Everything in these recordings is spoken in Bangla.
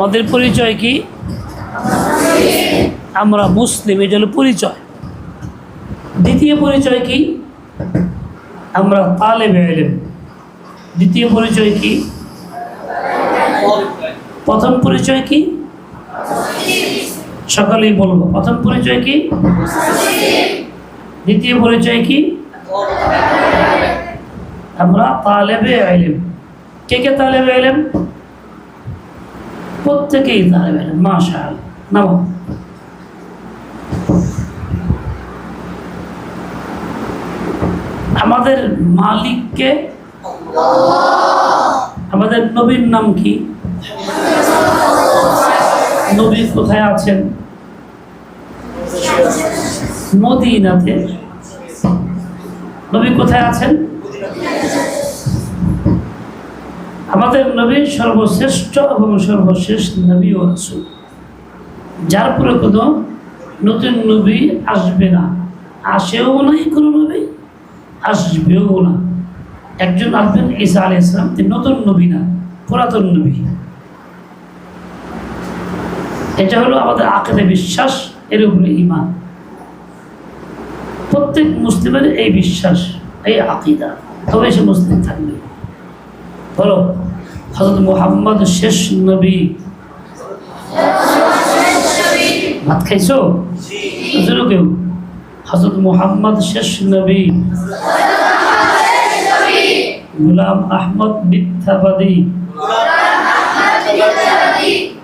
আমাদের পরিচয় কি? আমরা মুসলিম, এটা হলো পরিচয়। দ্বিতীয় পরিচয় কি? আমরা তালেব এলেম দ্বিতীয় পরিচয় কি? প্রথম পরিচয় কি? সকালেই বলব, প্রথম পরিচয় কি? দ্বিতীয় পরিচয় কি? আমরা তালেবে আইলেম কে কে তালেবে আইলেম প্রত্যেকেই তালেবে আইলেম মাশা নাম। আমাদের মালিককে আমাদের নবীর নাম কি? নবী কোথায় আছেন? মদিনাতে। নবী কোথায় আছেন? আমাদের নবী সর্বশ্রেষ্ঠ এবং সর্বশেষ নবী ও রাসূল। যার পরে কোনো নতুন নবী আসবে না। আসেও নাই কোনো নবী, আসবেও না। একজন আসবেন ঈসা আলী ইসলাম তিনি নতুন নবী না, পুরাতন নবী। এটা হলো আমাদের আকেদে বিশ্বাস, এর উপরে ইমান প্রত্যেক মুসলিমের এই বিশ্বাস, এই আকিদা। তবে সে মুসলিম থাকবে। বলো। হজরত মোহাম্মদ শেষ নবী ভাত খাইছো জোরে কেউ হজরত মোহাম্মদ শেষ নবী গুলাম আহমদ মিথ্যাবাদী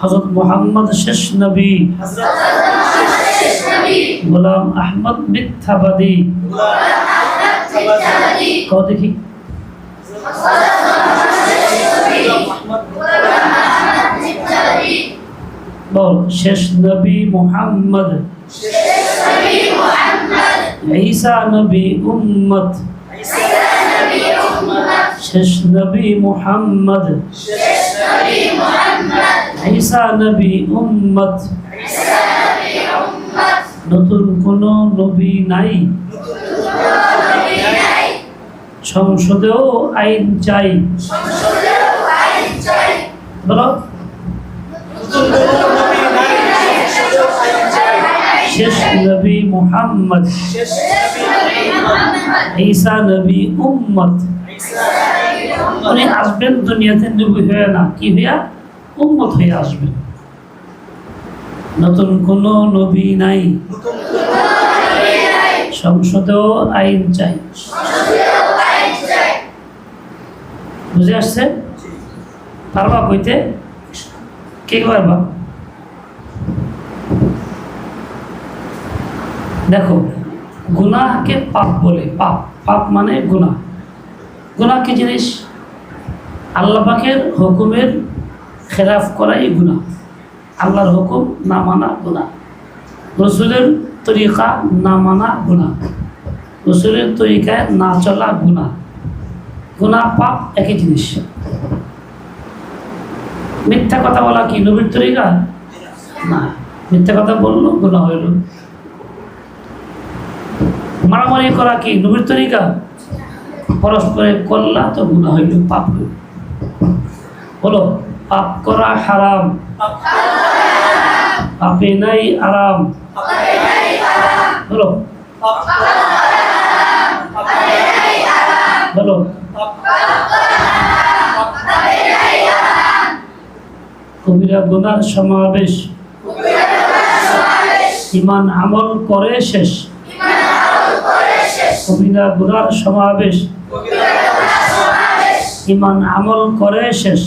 হজরত মোহাম্মদ শেষ নবী গোলাম আহমদ মিথ্যাবাদী কও দেখি বল, শেষ নবী মোহাম্মদ। ঈসা নবী উম্মত। শেষ নবী মোহাম্মদ। ঈসা নবী উম্মত। নতুন কোন নবী নাই। সংসদেও আইন চাই। নবী মোহাম্মদ। ঈসা নবী উম্মত। উনি আসবেন দুনিয়াতে নবী হয়ে না, কি হইয়া? উম্মত হয়ে আসবেন। নতুন কোন নবী নাই। সংসদেও আইন চাই। বুঝে আসছে পারবা কইতে কে পারবা দেখো, গুনাহকে পাপ বলে, পাপ পাপ মানে গুনাহ। গুনাহ কি জিনিস? আল্লাহ পাকের হুকুমের খেলাফ করাই গুনাহ। আল্লাহর হুকুম না মানা গুনাহ। রসুলের তরিকা না মানা গুনাহ। রসুলের তরিকায় না চলা গুনাহ। গুনাহ পাপ একই জিনিস। মিথ্যা কথা বলা কি নবীর তরিকা? না, মিথ্যা কথা বলল, গুনাহ হইল। মারামারি করা কি নবীর তরিকা? পরস্পরে করলা তো গুণা হইল, পাপ হইল। বলো, পাপ করা হারাম? পাপে নাই আরাম? বলো বলো। কবিরা গুনার সমাবেশ। ইমান আমল করে শেষ। কবিরা গুনার সমাবেশ। ইমান আমল করে শেষ।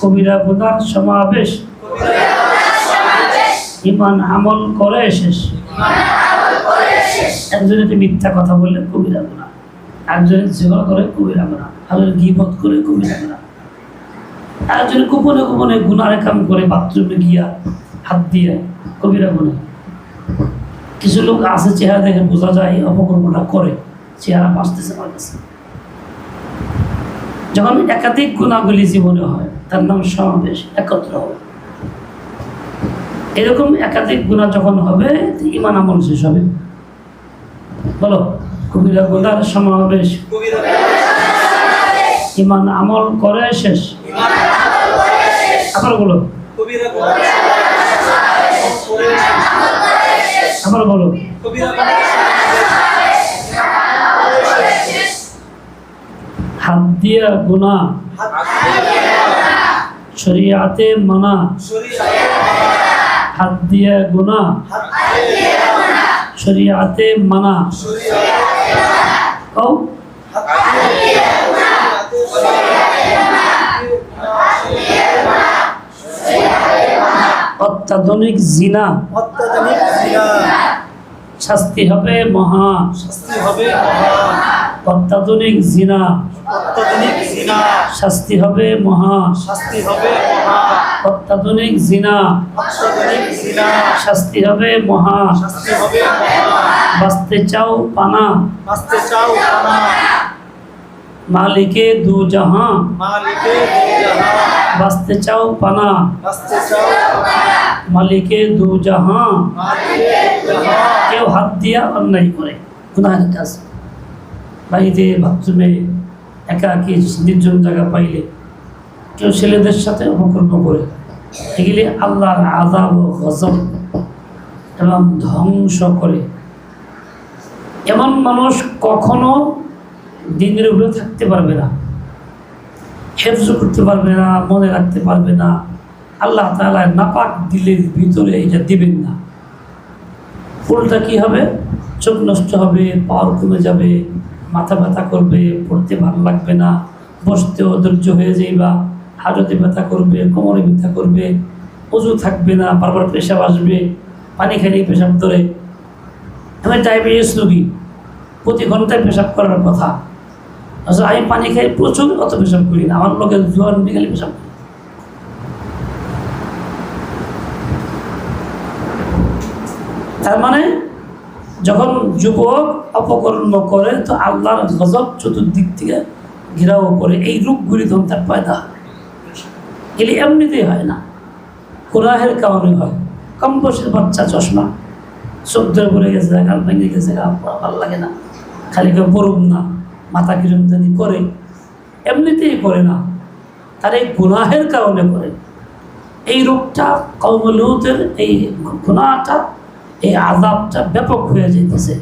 কবিরা গুনার সমাবেশ। ইমান আমল করে শেষ। একজন যদি মিথ্যা কথা বললে কবিরা গুণা। একজনে সেবা করে কবিরা গুণা। একজন গিবত করে কবিরা একজন গোপনে গোপনে গুনারে কাম করে, বাথরুমে গিয়া হাত দিয়ে, কবিরা গুণা কিছু লোক আছে চেহারা দেখে বোঝা যায় অপকর্মটা করে, চেহারা বাঁচতেছে আমার কাছে। যখন একাধিক গুণাগুলি জীবনে হয়, তার নাম সমাবেশ, একত্র হবে। এরকম একাধিক গুণা যখন হবে ইমান আমল শেষ হবে। বলো, কবিরা গুণার সমাবেশ। ইমান আমল করে শেষ। আবার বলো। আবার বলো। হাত দিয়া হাত শরিয়াতে মানা। হাত দিয়া হাত শরিয়াতে মানা। হাত অত্যাধুনিক জিনা। অত্যাধুনিক জিনা। শাস্তি হবে মহা শাস্তি হবে মহা অত্যাধুনিক জিনা। অত্যাধুনিক জিনা। শাস্তি হবে মহা শাস্তি হবে মহা অত্যাধুনিক জিনা। অত্যাধুনিক জিনা। শাস্তি হবে মহা শাস্তি হবে মহা বাঁচতে চাও পানা। বাঁচতে চাও পানা। মালিকে দু জাহাঁ মালিকে দু জাহান। বাঁচতে চাও পানা। বাঁচতে চাও পানা। মালিকে দু জাহাঁ মালিকে দু জাহান। কেউ হাত দিয়া অন্যায় করে গুনাহের কাজ বাড়িতে বাথরুমে একা একাকি নির্জন জায়গা পাইলে কেউ ছেলেদের সাথে অপকর্ম করে। এগুলি আল্লাহর আজাব ও গজব এবং ধ্বংস করে। এমন মানুষ কখনো দিনের উপরে থাকতে পারবে না। হেফজ করতে পারবে না, মনে রাখতে পারবে না। আল্লাহ তালা নাপাক দিলের ভিতরে এটা দিবেন না। ফুলটা কি হবে? চোখ নষ্ট হবে, পাওয়ার কমে যাবে, মাথা ব্যথা করবে, পড়তে ভালো লাগবে না, বসতে অধৈর্য হয়ে যাইবা হাজতে ব্যথা করবে, কোমরে ব্যথা করবে অজু থাকবে না, বারবার পেশাব আসবে, পানি খেলেই পেশাব ধরে। আমি ডায়াবেটিস রোগী, প্রতি ঘন্টায় পেশাব করার কথা। আসলে আমি পানি খাই প্রচুর, অত পেশাব করি না। আমার লোকের জোয়ান বিকালে পেশাব করি। তার মানে যখন যুবক অপকর্ম করে, তো আল্লাহর গজব চতুর্দিক থেকে ঘেরাও করে, এই রূপগুলি তখন তার পয়দা হয়। এগুলি এমনিতেই হয় না। কোরআহের কারণে হয়। কম বয়সের বাচ্চা চশমা চোখ ধরে পড়ে গেছে, গাল ভেঙে গেছে, গা ভালো লাগে না, খালি কেউ পড়ুক না। মাথা কিরম জানি করে, এমনিতেই করে না, তার এই গুনাহের কারণে করে। এই রোগটা কৌমলুতের এই গুণাটা এই আজাবটা ব্যাপক হয়ে যেতেছে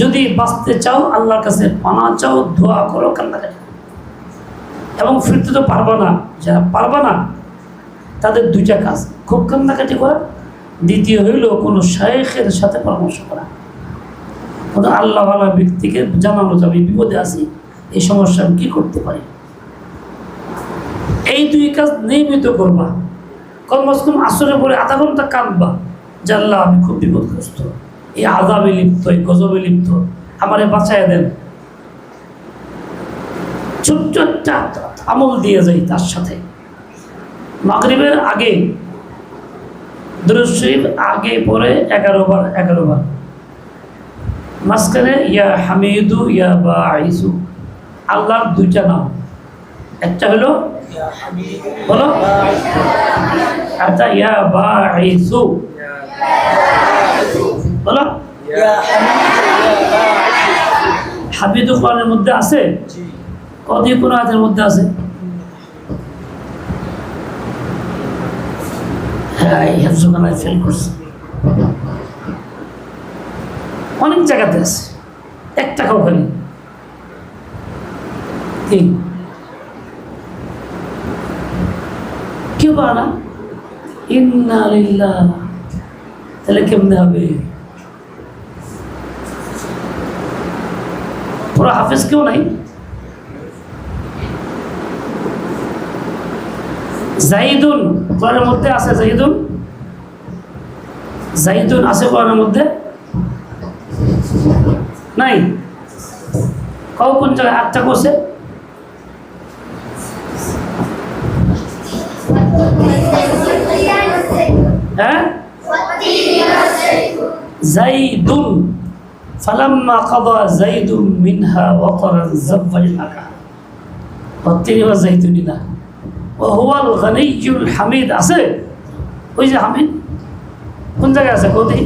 যদি বাঁচতে চাও, আল্লাহর কাছে পানা চাও, দোয়া করো কান্নাকাটি। এবং ফিরতে তো পারবা না, যারা পারবা না, তাদের দুইটা কাজ। খুব কান্নাকাটি করা, দ্বিতীয় হইল কোনো শায়েখের সাথে পরামর্শ করা। কোনো আল্লাহওয়ালা ব্যক্তিকে জানানো যাবে বিপদে আছি, এই সমস্যা আমি কী করতে পারি? এই দুই কাজ নিয়মিত করবা। কমস কম আসরে পরে আধা ঘণ্টা কাঁদবা যে আল্লাহ, আমি খুব বিপদগ্রস্ত। এই আজাবে লিপ্ত, এই গজবে লিপ্ত, আমারে বাঁচায় দেন। ছোট্ট একটা আমল দিয়ে যাই তার সাথে। মাগরিবের আগে, দুরুদ আগে পরে এগারো বার এগারো বার। মাঝখানে, ইয়া হামিদু, ইয়া বা আইসু আল্লাহর দুইটা নাম। একটা হলো, বলো। একটা ইয়া বা আইসু বলো। হামিদ কোরআনের মধ্যে আছে? কদি কোন আয়াতের মধ্যে আছে? হ্যাঁ হেফজুখানায় ফেল করছে। অনেক জায়গাতে আছে। এক টাকাও খালি কি কেউ পারে ইন্না তাহলে কেমনে হবে? পুরো হাফেজ কেউ নাই? জাইদুন কোরআনের মধ্যে আছে জাইদুন? জাইদুন আছে কোরআনের মধ্যে? নাই? কও কোন জায়গায় আটটা করছে হ্যাঁ? জাইদুন, ফালাম্মা কাদা জাইদুন মিনহা ওয়াতারান যাওয়াজনাকা অত্তিনি বা জাইদুনি না। ওহুয়াল গনিয়ুল হামিদ আছে? ওই যে হামিদ? কোন জায়গায় আছে? কোথায়?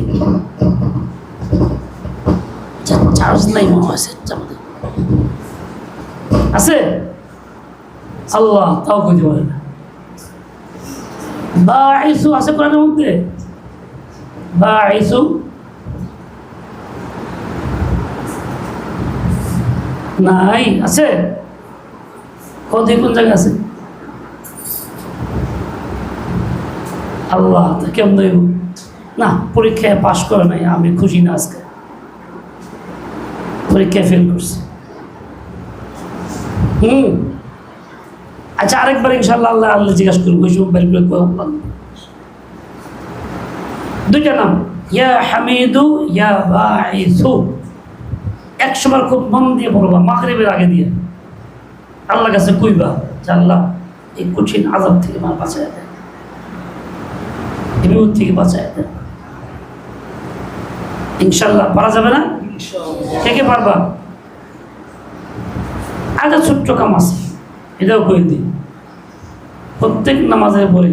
চার্জ নাই সেটটা আমাদের আছে? আল্লাহ, তাও কইতে পারে না। বা আইসু আছে কোরআনের মধ্যে? বা আইসু নাই, আছে? কদি কোন জায়গায় আছে? আল্লাহ কেমন না, পরীক্ষায় পাশ করে নাই, আমি খুশি না আজকে। পরীক্ষায় ফেল করছে? হুম? আচ্ছা আরেকবার ইনশাল্লাহ আল্লাহ আল্লাহ জিজ্ঞাসা করব ওই সময় বললাম। দুইটা নাম, ইয়া হামিদু, ইয়া বাঈসু। সময় খুব মন দিয়ে বলবা, মাগরিবের আগে দিয়ে। আল্লাহ কাছে কইবা যে আল্লাহ, এই কঠিন আজাব থেকে আমার বাঁচায় দেয় এই থেকে বাঁচায় দেয় ইনশাল্লাহ পারা যাবে না? ইনশাআল্লাহ। কে কে পারবা? আরেকটা ছোট্ট কাম আছে এটাও করে দিই। প্রত্যেক নামাজের পরে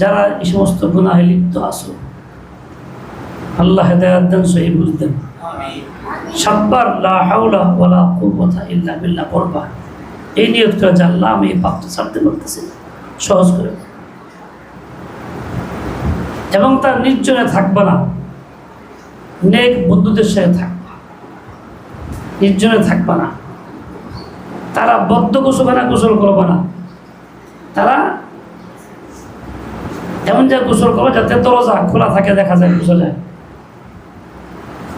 যারা এই সমস্ত গুনাহে লিপ্ত আসো আল্লাহ হেদায়াত দেন সহি বুঝতেন আমিন। সাতবার লা হাওলা ওয়ালা কুওয়াতা ইল্লা বিল্লাহ পড়বা। এই নিয়ত করে যে আল্লাহ আমি এই পাপটা ছাড়তে পারতেছি সহজ করে এবং তার নির্জনে থাকবে না। নেক বন্ধুদের সাথে থাকবা। নির্জনে থাকবে না। তারা বদ্ধ গোসল না, গোসল করবে না। তারা এমন যে গোসল করবে যাতে দরজা খোলা থাকে, দেখা যায় গোসলে।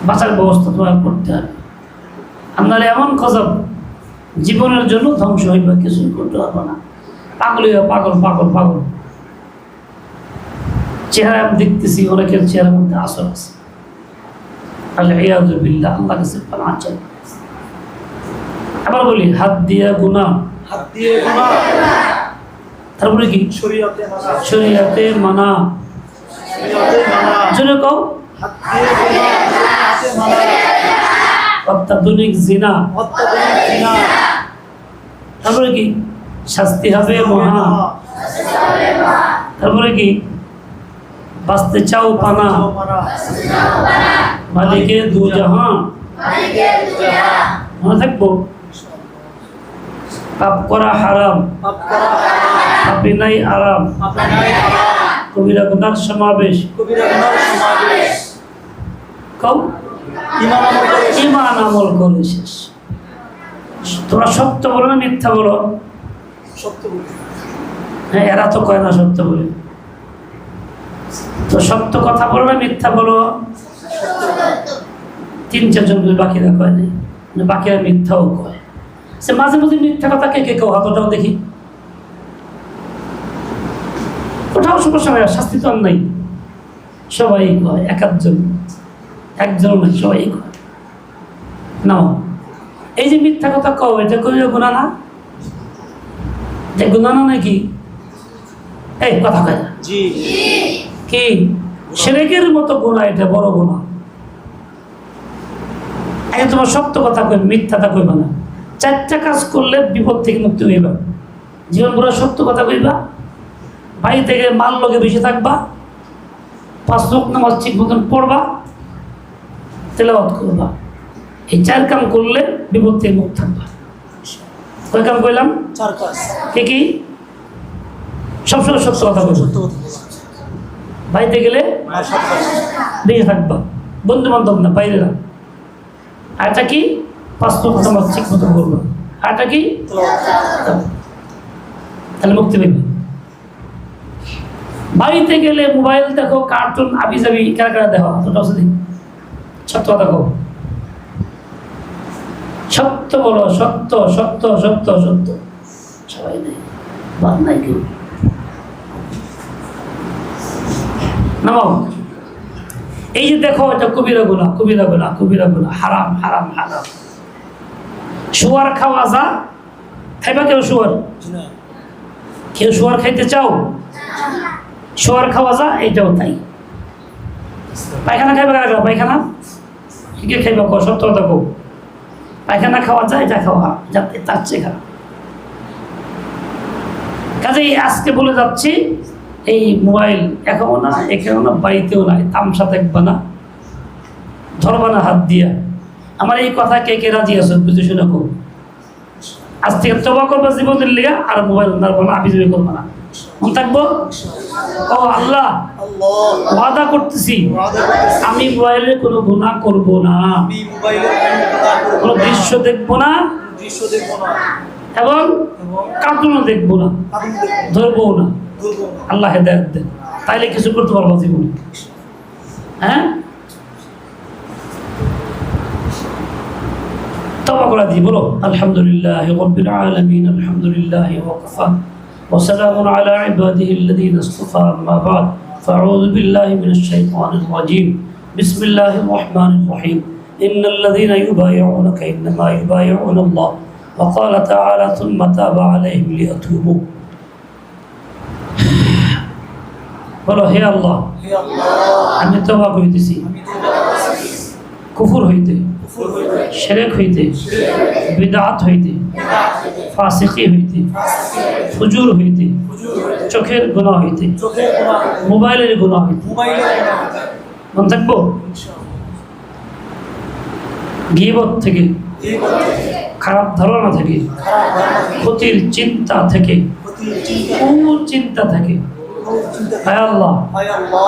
বাঁচার ব্যবস্থা তোমার করতে হবে। আপনার এমন খজব জীবনের জন্য ধ্বংস হইবে, কিছুই করতে পারব না। পাগল হইবা পাগল পাগল পাগল। চেহারা আমি দেখতেছি, অনেকের চেহারার মধ্যে আসর আছে। আল্লাহ আল্লাহ কাছে পানা চাই। আবার বলি হাত দিয়া গুনা হাত দিয়ে গুনাহ। তারপরে কি? শরীয়তে মানা। শরীয়তে মানা। শরীয়তে মানা। জন্য কও। হাত দিয়ে গুনাহ। শরীয়তে মানা। অত্যাধুনিক জিনা। অত্যাধুনিক জিনা। তারপরে কি? শাস্তি হবে মহা। তারপরে কি? বাঁচতে চাও পানা। মানা মালিকে দু জাহান মনে থাকব? পাপ করা হারাম। পাপি নাই আরাম। কবিরা গুনার সমাবেশ। ইমান আমল করে শেষ। তোমরা সত্য বলো না মিথ্যা বলো? সত্য হ্যাঁ এরা তো কয় না সত্য বলে? তো সত্য কথা বলো না মিথ্যা বলো? তিন চারজন করে বাকিরা কয় নাই। মানে বাকিরা মিথ্যাও কয়। সে মাঝে মাঝে মিথ্যা কথা কে কে কেউ হাতটাও দেখি। ওটাও সমস্যা নয় শাস্তি তো আর নাই। সবাই কয় এক একজন একজন নয় সবাই কয়। নাও এই যে মিথ্যা কথা কও এটা কইলে গুণা না? যে গুণা না নাকি? এই কথা কয়। না জি। কি? সেরেকের মতো গুণা এটা বড় গুণা আগে তোমার সত্য কথা কইবে মিথ্যাটা কইবা না। চারটা কাজ করলে বিপদ থেকে মুক্তি হইবা। জীবন পুরো সত্য কথা কইবা। বাড়ি থেকে মাল লোকে বেশি থাকবা। পাঁচ লোক নামাজ ঠিক মতন পড়বা। তেলাবাদ করবা। এই চার কাম করলে বিপদ থেকে মুক্ত থাকবা। কয় কাম কইলাম? চার কাজ। কি কি? সবসময় সত্য কথা সত্য বাড়িতে গেলে আর সাত থাকবা বন্ধু বান্ধব না বাইরে না আরটা কি? পাঁচ লক্ষ তোমার ঠিক মতো করব আরটা কি? তাহলে মুক্তি পেবে বাড়িতে গেলে মোবাইল দেখো, কার্টুন আবি যাবি কারা কারা দেখো হাতটা আছে দেখি সত্য বলো, সত্য সত্য সত্য সত্য। সবাই এই যে দেখো, এটা কবিরা গুণা কবিরা গুণা কবিরা গুণা হারাম হারাম হারাম। শুয়ার খাওয়া যা খাইবা কেউ শুয়ার? কেউ শুয়ার খাইতে চাও? শোয়ার খাওয়া যা এইটাও তাই। পায়খানা খাইবা কারা পায়খানা? কে খাইবা কো সত্য কথা কো পায়খানা খাওয়া যায় এটা খাওয়া যাতে তার চেয়ে খারাপ। কাজেই আজকে বলে যাচ্ছি এই মোবাইল এখনও না এখানেও না বাড়িতেও নাই তামসা দেখবা না ধরবা না হাত দিয়া। আমার এই কথা কে কে রাজি আছো বুঝে শুনে কো আজ থেকে তবা করবা জীবনের লিগা আর মোবাইল না আবি করব না। মন থাকব? ও আল্লাহ, ওয়াদা করতেছি। আমি মোবাইলে কোনো গুনাহ করব না। কোনো দৃশ্য দেখব না। দৃশ্য দেখব না এবং কার্টুনও দেখব আমি না। ধরবো না। আল্লাহ হেদায়ত দেন। তাইলে কিছু করতে পারব জীবনে। হ্যাঁ? তবা করে দিই বলো আলহামদুলিল্লাহ রব্বিল আলামিন আলহামদুলিল্লাহ ওয়াকফা وسلام على عباده الذين اصطفى أما بعد فأعوذ بالله من الشيطان الرجيم بسم الله الرحمن الرحيم إن الذين يبايعونك إنما يبايعون الله وقال تعالى ثم تاب عليهم ليتوبوا বলো হে আল্লাহ হে আল্লাহ আমি তবা করিতেছি আমি তোবা করতেছি কুফুর হইতে হইতে শেরেক হইতে বিদাত হইতে ফাসিকি হইতে ফুজুর হইতে হুজুর হইতে চোখের গুণা হইতে মোবাইলের গুণা হইতে মন থাকব গিবত থেকে খারাপ ধারণা থেকে ক্ষতির চিন্তা থেকে চিন্তা থেকে হায় আল্লাহ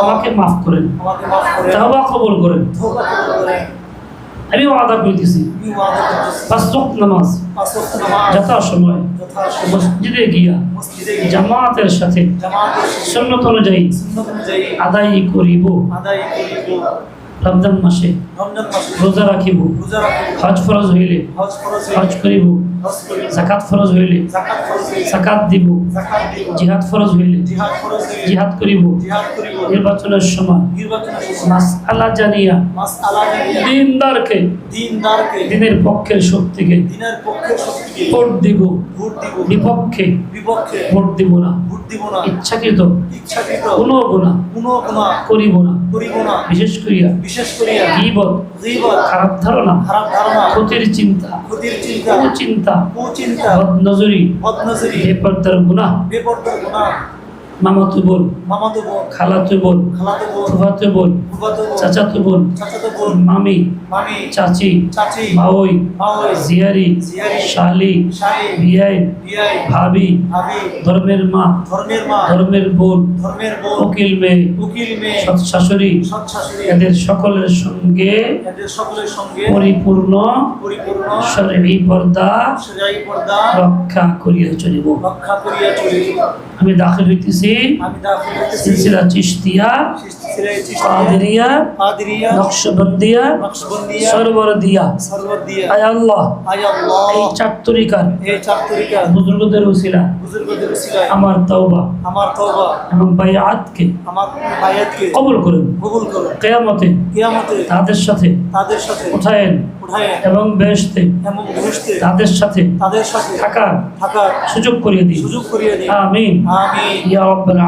আমাকে মাফ করেন। তাওবা কবুল করেন। আমি ওয়াদা করিতেছি। পাঁচ ওয়াক্ত নামাজ। যথা সময় মসজিদে গিয়া জামাতের সাথে সন্ন্যত অনুযায়ী সুন্নত অনুযায়ী আদায় করিব। রমজান মাসে রোজা রাখিব। হজ ফরজ হইলে হজ করিব। জাকাত ফরজ হইলে, জাকাত দিব, জিহাদ ফরজ হইলে, জিহাদ করিব, নির্বাচনের সময়। মাসআলা জানিয়া, দিনদারকে, দিনের পক্ষের শক্তিকে ভোট দিব, বিপক্ষে ভোট দিব না। ইচ্ছাকৃত কোনো গুণা করিব না। বিশেষ করিয়া বিশেষ করিয়া গীবত, খারাপ ধারণা খারাপ ধারণা ক্ষতির চিন্তা ক্ষতির চিন্তা কুচিন্তা কুচিন্তা নজরি বদনজরি বেপরদার গুণা বেপরদার গুনাহ মামাতু বোন মামাতো বোন খালাতু বোন খালাতো বোন ফুফাতু বোন ফুফাতো বোন চাচাতু বোন চাচাতো বোন মামি মামি চাচি মাওই জিয়ারি শালি শালি বিয়াই ভাবি ভাবি ধর্মের মা ধর্মের মা ধর্মের বোন ধর্মের বোন উকিল মেয়ে উকিল মেয়ে সৎ শাশুড়ি এদের সকলের সঙ্গে এদের সকলের সঙ্গে পরিপূর্ণ শরীরী পর্দা সেরাই পর্দা রক্ষা করিয়া চলিব। রক্ষা করিয়া চলিব। আমি দাখিল হইতেছি আমি সিলসিলা চিশতিয়া কাদেরিয়া কাদেরিয়া নকশবন্দিয়া নকশবন্দিয়া সরবরদিয়া। আয় আল্লাহ। এই চার তরিকার এই চার তরিকা বুজুর্গদের উসিলা আমার তওবা। আমার তওবা। এবং বাইআতকে আমার বায়াতকে কবুল করুন। কবুল করো কেয়ামতে কিয়ামতে তাদের সাথে তাদের সাথে উঠায়েন এবং বেহেশতে এবং তাদের সাথে তাদের সাথে থাকার থাকার সুযোগ করিয়ে দিন। সুযোগ করিয়ে দিন। আমিন। আমিন। ইয়া رب العالمين